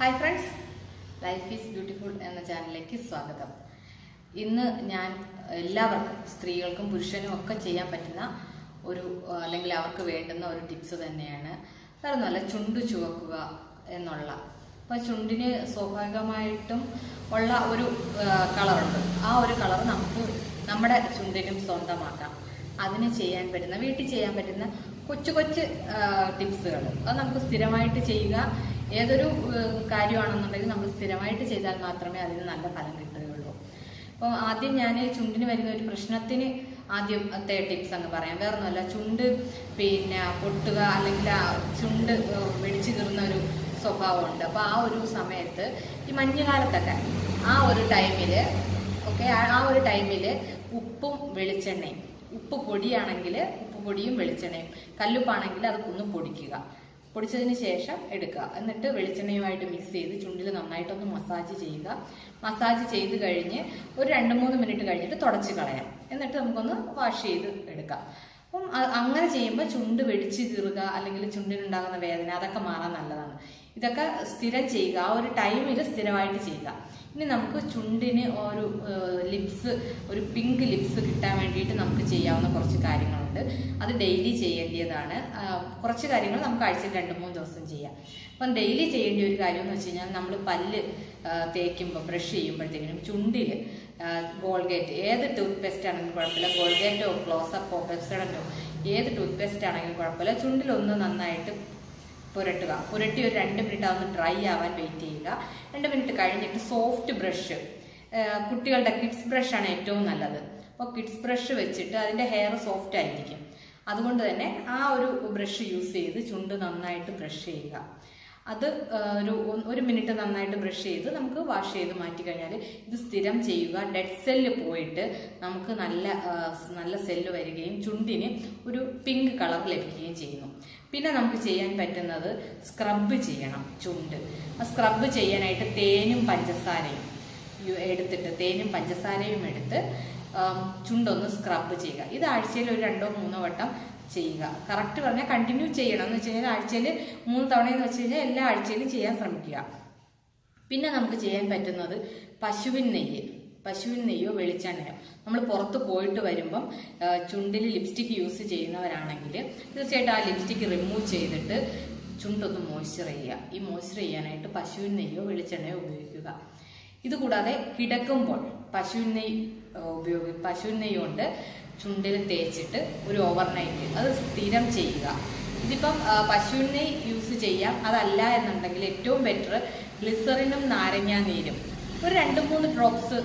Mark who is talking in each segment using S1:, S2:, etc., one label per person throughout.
S1: Hi friends life is beautiful എന്ന ചാനലിലേക്ക് സ്വാഗതം. ഇന്ന് ഞാൻ എല്ലാവർക്കും സ്ത്രീകൾക്കും പുരുഷനും ഒക്കെ ചെയ്യാൻ പറ്റുന്ന ഒരു അല്ലെങ്കിൽ അവർക്ക് വേണ്ടുന്ന ഒരു ടിപ്സ് തന്നെയാണ്. വേറെ നല്ല ചുണ്ട് ചുവക്കുക എന്നുള്ള. അപ്പോൾ ചുണ്ടിന് സ്വാഭാവികമായിട്ടും ഉള്ള ഒരു കളറുണ്ട്. ആ ഒരു കളർ നമുക്ക് നമ്മുടെ ചുണ്ടിനും സ്വന്തമാക്കാം. അതിന് ചെയ്യാൻ പറ്റുന്ന വീട്ടിൽ ചെയ്യാൻ പറ്റുന്ന കൊച്ചു കൊച്ചു ടിപ്സുകൾ. അത് നമുക്ക് സ്ഥിരമായിട്ട് ചെയ്യുക. ഏതൊരു കാര്യമാണെന്നുണ്ടെങ്കിൽ നമ്മൾ സ്ഥിരമായിട്ട് ചെയ്താൽ മാത്രമേ അതിന് നല്ല ഫലം കിട്ടുകയുള്ളൂ. അപ്പോൾ ആദ്യം ഞാൻ ചുണ്ടിന് വരുന്ന ഒരു പ്രശ്നത്തിന് ആദ്യത്തെ ടിപ്സ് അങ്ങ് പറയാം. വേറെ ഒന്നുമല്ല ചുണ്ട് പിന്നെ പൊട്ടുക അല്ലെങ്കിൽ ആ ചുണ്ട് വെടിച്ചു കീറുന്ന ഒരു സ്വഭാവമുണ്ട്. അപ്പോൾ ആ ഒരു സമയത്ത് ഈ മഞ്ഞുകാലത്തൊക്കെ ആ ഒരു ടൈമിൽ ഓക്കെ ആ ഒരു ടൈമിൽ ഉപ്പും വെളിച്ചെണ്ണയും ഉപ്പ് പൊടിയാണെങ്കിൽ ഉപ്പ് പൊടിയും വെളിച്ചെണ്ണയും കല്ലുപ്പാണെങ്കിൽ അത് ഒന്ന് പൊടിക്കുക. പൊടിച്ചതിന് ശേഷം എടുക്കുക. എന്നിട്ട് വെളിച്ചെണ്ണയുമായിട്ട് മിക്സ് ചെയ്ത് ചുണ്ടിൽ നന്നായിട്ടൊന്ന് മസാജ് ചെയ്യുക. മസാജ് ചെയ്ത് കഴിഞ്ഞ് ഒരു രണ്ട് മൂന്ന് മിനിറ്റ് കഴിഞ്ഞിട്ട് തുടച്ച് കളയാം. എന്നിട്ട് നമുക്കൊന്ന് വാഷ് ചെയ്ത് എടുക്കാം. അപ്പം അങ്ങനെ ചെയ്യുമ്പോൾ ചുണ്ട് വെടിച്ച് കീറുക അല്ലെങ്കിൽ ചുണ്ടിനുണ്ടാകുന്ന വേദന അതൊക്കെ മാറാൻ നല്ലതാണ്. ഇതൊക്കെ സ്ഥിരം ചെയ്യുക. ആ ഒരു ടൈമിൽ സ്ഥിരമായിട്ട് ചെയ്യുക. ഇനി നമുക്ക് ചുണ്ടിന് ഒരു ലിപ്സ് ഒരു പിങ്ക് ലിപ്സ് കിട്ടാൻ വേണ്ടിയിട്ട് നമുക്ക് ചെയ്യാവുന്ന കുറച്ച് കാര്യങ്ങളുണ്ട്. അത് ഡെയിലി ചെയ്യേണ്ടതാണ്. കുറച്ച് കാര്യങ്ങൾ നമുക്ക് ആഴ്ചയിൽ രണ്ട് മൂന്ന് ദിവസം ചെയ്യാം. അപ്പം ഡെയിലി ചെയ്യേണ്ട ഒരു കാര്യം എന്ന് വെച്ച് കഴിഞ്ഞാൽ നമ്മൾ പല്ല് തേക്കുമ്പോൾ ബ്രഷ് ചെയ്യുമ്പോഴത്തേക്കിനും ചുണ്ടിൽ ഗോൾഗേറ്റ് ഏത് ടൂത്ത് പേസ്റ്റ് ആണെങ്കിലും കുഴപ്പമില്ല. ഗോൾഗേറ്റോ ക്ലോസപ്പോ പെപ്സഡന്റോ ഏത് ടൂത്ത് പേസ്റ്റ് ആണെങ്കിലും കുഴപ്പമില്ല. ചുണ്ടിലൊന്ന് നന്നായിട്ട് പുരട്ടുക. പുരട്ടി ഒരു രണ്ട് മിനിറ്റ് അതൊന്ന് ഡ്രൈ ആവാൻ വെയിറ്റ് ചെയ്യുക. രണ്ട് മിനിറ്റ് കഴിഞ്ഞിട്ട് സോഫ്റ്റ് ബ്രഷ് കുട്ടികളുടെ കിഡ്സ് ബ്രഷ് ആണ് ഏറ്റവും നല്ലത്. അപ്പോൾ കിഡ്സ് ബ്രഷ് വെച്ചിട്ട് അതിന്റെ ഹെയർ സോഫ്റ്റ് ആയിരിക്കും. അതുകൊണ്ട് തന്നെ ആ ഒരു ബ്രഷ് യൂസ് ചെയ്ത് ചുണ്ട് നന്നായിട്ട് ബ്രഷ് ചെയ്യുക. അത് ഒരു ഒരു മിനിറ്റ് നന്നായിട്ട് ബ്രഷ് ചെയ്ത് നമുക്ക് വാഷ് ചെയ്ത് മാറ്റി കഴിഞ്ഞാൽ ഇത് സ്ഥിരം ചെയ്യുക. ഡെഡ് സെല്ല് പോയിട്ട് നമുക്ക് നല്ല നല്ല സെല്ല് വരികയും ചുണ്ടിന് ഒരു പിങ്ക് കളർ ലഭിക്കുകയും ചെയ്യുന്നു. പിന്നെ നമുക്ക് ചെയ്യാൻ പറ്റുന്നത് സ്ക്രബ് ചെയ്യണം ചുണ്ട്. ആ സ്ക്രബ് ചെയ്യാനായിട്ട് തേനും പഞ്ചസാരയും എടുത്തിട്ട് തേനും പഞ്ചസാരയും എടുത്ത് ചുണ്ടൊന്ന് സ്ക്രബ് ചെയ്യുക. ഇത് ആഴ്ചയിൽ ഒരു രണ്ടോ മൂന്നോ വട്ടം ചെയ്യുക. കറക്റ്റ് പറഞ്ഞാൽ കണ്ടിന്യൂ ചെയ്യണം. എന്ന് വെച്ച് കഴിഞ്ഞാൽ ആഴ്ചയിൽ മൂന്ന് തവണ എന്ന് വെച്ച് കഴിഞ്ഞാൽ എല്ലാ ആഴ്ചയിലും ചെയ്യാൻ ശ്രമിക്കുക. പിന്നെ നമുക്ക് ചെയ്യാൻ പറ്റുന്നത് പശുവിൻ നെയ്യ്. പശുവിൻ നെയ്യോ വെളിച്ചെണ്ണയോ. നമ്മൾ പുറത്ത് പോയിട്ട് വരുമ്പം ചുണ്ടിൽ ലിപ്സ്റ്റിക് യൂസ് ചെയ്യുന്നവരാണെങ്കിൽ തീർച്ചയായിട്ടും ആ ലിപ്സ്റ്റിക് റിമൂവ് ചെയ്തിട്ട് ചുണ്ടൊന്ന് മോയ്സ്ചർ ചെയ്യുക. ഈ മോയ്സ്ചർ ചെയ്യാനായിട്ട് പശുവിൻ നെയ്യോ വെളിച്ചെണ്ണയോ ഉപയോഗിക്കുക. ഇതുകൂടാതെ കിടക്കുമ്പോൾ പശുവിൻ നെയ്യ് ഉപയോഗി പശുവിൻ നെയ്യ് കൊണ്ട് ചുണ്ടിൽ തേച്ചിട്ട് ഒരു ഓവർനൈറ്റ് അത് സ്ഥിരം ചെയ്യുക. ഇതിപ്പം പശുവിനെ യൂസ് ചെയ്യാം. അതല്ല എന്നുണ്ടെങ്കിൽ ഏറ്റവും ബെറ്റർ ഗ്ലിസറിനും നാരങ്ങാ നീരും. ഒരു രണ്ട് മൂന്ന് ഡ്രോപ്സ്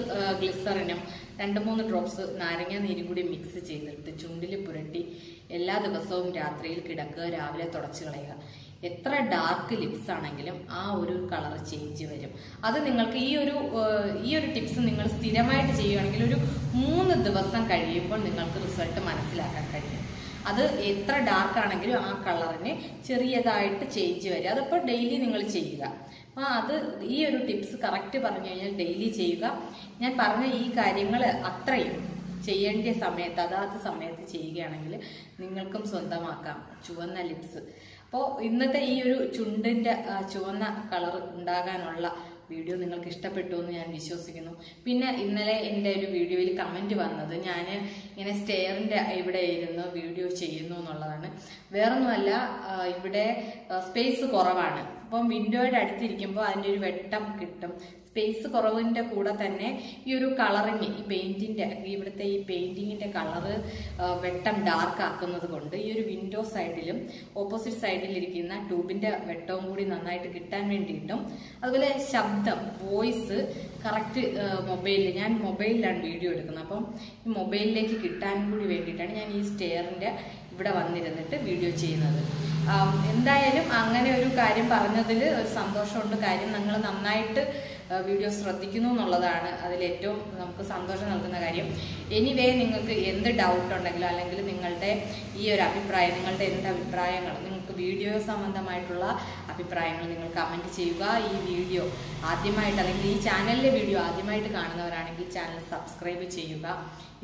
S1: ഗ്ലിസറിനും രണ്ട് മൂന്ന് ഡ്രോപ്സ് നാരങ്ങ നീരും കൂടി മിക്സ് ചെയ്തിട്ട് ചുണ്ടിൽ പുരട്ടി എല്ലാ ദിവസവും രാത്രിയിൽ കിടക്കുക രാവിലെ തുടച്ചു കളയുക. എത്ര ഡാർക്ക് ലിപ്സ് ആണെങ്കിലും ആ ഒരു കളർ ചേഞ്ച് വരും. അത് നിങ്ങൾക്ക് ഈ ഒരു ഈ ടിപ്സ് നിങ്ങൾ സ്ഥിരമായിട്ട് ചെയ്യുകയാണെങ്കിൽ ഒരു മൂന്ന് ദിവസം കഴിയുമ്പോൾ നിങ്ങൾക്ക് റിസൾട്ട് മനസ്സിലാക്കാൻ കഴിയും. അത് എത്ര ഡാർക്ക് ആണെങ്കിലും ആ കളറിനെ ചെറിയതായിട്ട് ചേഞ്ച് വരിക. അതിപ്പോൾ ഡെയിലി നിങ്ങൾ ചെയ്യുക. അപ്പോൾ അത് ഈ ഒരു ടിപ്സ് കറക്റ്റ് പറഞ്ഞു കഴിഞ്ഞാൽ ഡെയിലി ചെയ്യുക. ഞാൻ പറഞ്ഞ ഈ കാര്യങ്ങൾ അത്രയും ചെയ്യേണ്ട സമയത്ത് അതാത് സമയത്ത് ചെയ്യുകയാണെങ്കിൽ നിങ്ങൾക്കും സ്വന്തമാക്കാം. ചുവന്ന ലിപ്സ് അപ്പോൾ ഇന്നത്തെ ഈ ഒരു ചുണ്ടിന്റെ ചുവന്ന കളർ ഉണ്ടാകാനുള്ള വീഡിയോ നിങ്ങൾക്ക് ഇഷ്ടപ്പെട്ടു എന്ന് ഞാൻ വിശ്വസിക്കുന്നു. പിന്നെ ഇന്നലെ എന്റെ ഒരു വീഡിയോയിൽ കമന്റ് വന്നത് ഞാൻ ഇങ്ങനെ സ്റ്റെയറിന്റെ ഇവിടെ ഇരുന്ന് വീഡിയോ ചെയ്യുന്നു എന്നുള്ളതാണ്. വേറൊന്നുമല്ല ഇവിടെ സ്പേസ് കുറവാണ്. അപ്പം വിൻഡോയുടെ അടുത്തിരിക്കുമ്പോൾ അതിന്റെ ഒരു വെട്ടം കിട്ടും. സ്പേസ് കുറവിന്റെ കൂടെ തന്നെ ഈ ഒരു കളറിങ് ഈ പെയിന്റിന്റെ ഇവിടുത്തെ ഈ പെയിന്റിങ്ങിന്റെ കളറ് വെട്ടം ഡാർക്ക് ആക്കുന്നത് കൊണ്ട് ഈ ഒരു വിൻഡോ സൈഡിലും ഓപ്പോസിറ്റ് സൈഡിലിരിക്കുന്ന ട്യൂബിന്റെ വെട്ടവും കൂടി നന്നായിട്ട് കിട്ടാൻ വേണ്ടിയിട്ടും അതുപോലെ ശബ്ദം വോയിസ് കറക്റ്റ് മൊബൈലിൽ ഞാൻ മൊബൈലിലാണ് വീഡിയോ എടുക്കുന്നത്. അപ്പം ഈ മൊബൈലിലേക്ക് കിട്ടാനും കൂടി വേണ്ടിയിട്ടാണ് ഞാൻ ഈ സ്റ്റെയറിന്റെ ഇവിടെ വന്നിരുന്നിട്ട് വീഡിയോ ചെയ്യുന്നത്. എന്തായാലും അങ്ങനെ ഒരു കാര്യം പറഞ്ഞതിൽ ഒരു സന്തോഷമുണ്ട്. കാര്യം നിങ്ങൾ നന്നായിട്ട് വീഡിയോ ശ്രദ്ധിക്കുന്നു എന്നുള്ളതാണ് അതിലേറ്റവും നമുക്ക് സന്തോഷം നൽകുന്ന കാര്യം. എനിവേ നിങ്ങൾക്ക് എന്ത് ഡൗട്ട് ഉണ്ടെങ്കിലും അല്ലെങ്കിൽ നിങ്ങളുടെ ഈ ഒരു അഭിപ്രായം നിങ്ങളുടെ എന്ത് അഭിപ്രായങ്ങൾ നിങ്ങൾക്ക് വീഡിയോ സംബന്ധമായിട്ടുള്ള അഭിപ്രായങ്ങൾ നിങ്ങൾ കമന്റ് ചെയ്യുക. ഈ വീഡിയോ ആദ്യമായിട്ട് അല്ലെങ്കിൽ ഈ ചാനലിലെ വീഡിയോ ആദ്യമായിട്ട് കാണുന്നവരാണെങ്കിൽ ചാനൽ സബ്സ്ക്രൈബ് ചെയ്യുക.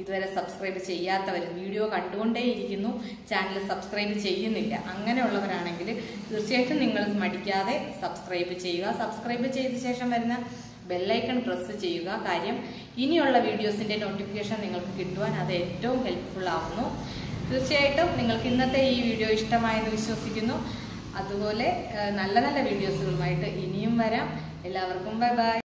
S1: ഇതുവരെ സബ്സ്ക്രൈബ് ചെയ്യാത്തവർ വീഡിയോ കണ്ടുകൊണ്ടേയിരിക്കുന്നു. ചാനൽ സബ്സ്ക്രൈബ് ചെയ്യുന്നില്ല. അങ്ങനെയുള്ളവരാണെങ്കിൽ തീർച്ചയായിട്ടും നിങ്ങൾ മടിക്കാതെ സബ്സ്ക്രൈബ് ചെയ്യുക. സബ്സ്ക്രൈബ് ചെയ്ത ശേഷം വരുന്ന ബെല്ലൈക്കൺ പ്രസ് ചെയ്യുക. കാര്യം ഇനിയുള്ള വീഡിയോസിന്റെ നോട്ടിഫിക്കേഷൻ നിങ്ങൾക്ക് കിട്ടുവാൻ അത് ഏറ്റവും ഹെൽപ്ഫുൾ ആവുന്നു. തീർച്ചയായിട്ടും നിങ്ങൾക്ക് ഇന്നത്തെ ഈ വീഡിയോ ഇഷ്ടമായെന്ന് വിശ്വസിക്കുന്നു. അതുപോലെ നല്ല നല്ല വീഡിയോസുകളുമായിട്ട് ഇനിയും വരാം. എല്ലാവർക്കും ബൈ ബൈ.